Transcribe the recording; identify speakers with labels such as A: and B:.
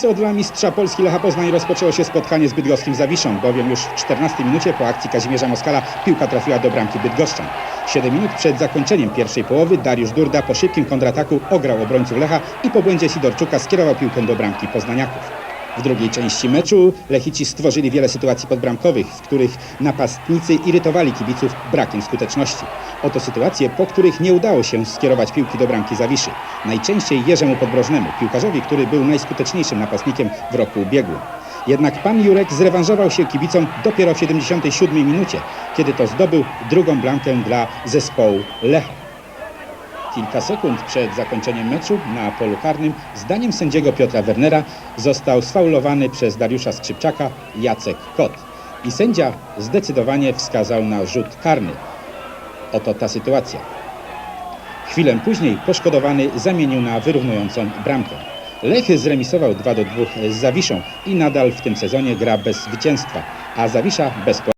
A: bramce od dla mistrza Polski Lecha Poznań rozpoczęło się spotkanie z bydgoskim Zawiszą, bowiem już w 14 minucie po akcji Kazimierza Moskala piłka trafiła do bramki bydgoszczan. 7 minut przed zakończeniem pierwszej połowy Dariusz Durda po szybkim kontrataku ograł obrońców Lecha i po błędzie Sidorczuka skierował piłkę do bramki poznaniaków. W drugiej części meczu Lechici stworzyli wiele sytuacji podbramkowych, w których napastnicy irytowali kibiców brakiem skuteczności. Oto sytuacje, po których nie udało się skierować piłki do bramki Zawiszy. Najczęściej Jerzemu Podbrożnemu, piłkarzowi, który był najskuteczniejszym napastnikiem w roku ubiegłym. Jednak pan Jurek zrewanżował się kibicom dopiero w 77 minucie, kiedy to zdobył drugą bramkę dla zespołu Lecha. Kilka sekund przed zakończeniem meczu na polu karnym, zdaniem sędziego Piotra Wernera, został sfaulowany przez Dariusza Skrzypczaka Jacek Kot. I sędzia zdecydowanie wskazał na rzut karny. Oto ta sytuacja. Chwilę później poszkodowany zamienił na wyrównującą bramkę. Lech zremisował 2 do 2 z Zawiszą i nadal w tym sezonie gra bez zwycięstwa, a Zawisza bez.